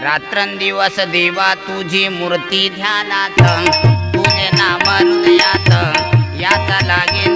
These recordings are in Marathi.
रात्रंदिवस देवा तुझी मूर्ती ध्यानात. तुझे नाम हृदयात. याचा लागे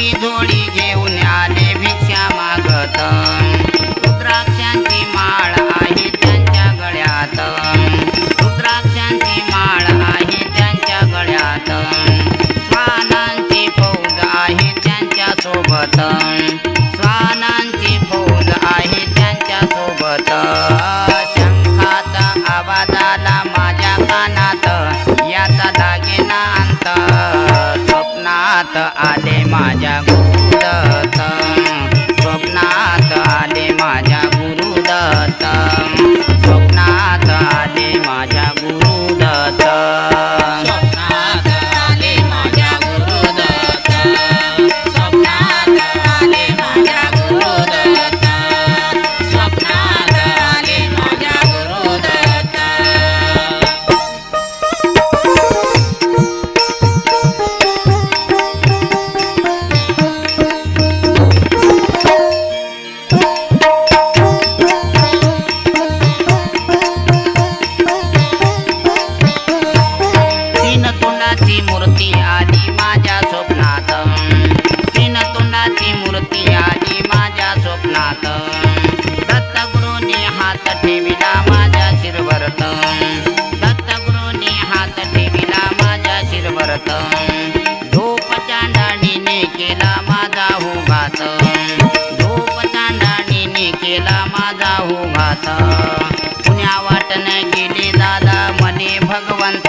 पापी जोडी घेऊन आले भिक्षा मागत माझ्या गोंदत स्वप्नात आले माझ्या ठेविला धूप चांडाणीने केला माझा होघात धूप चांडाणीने केला माझा होघात पुण्या वाटन गेले दादा भगवंत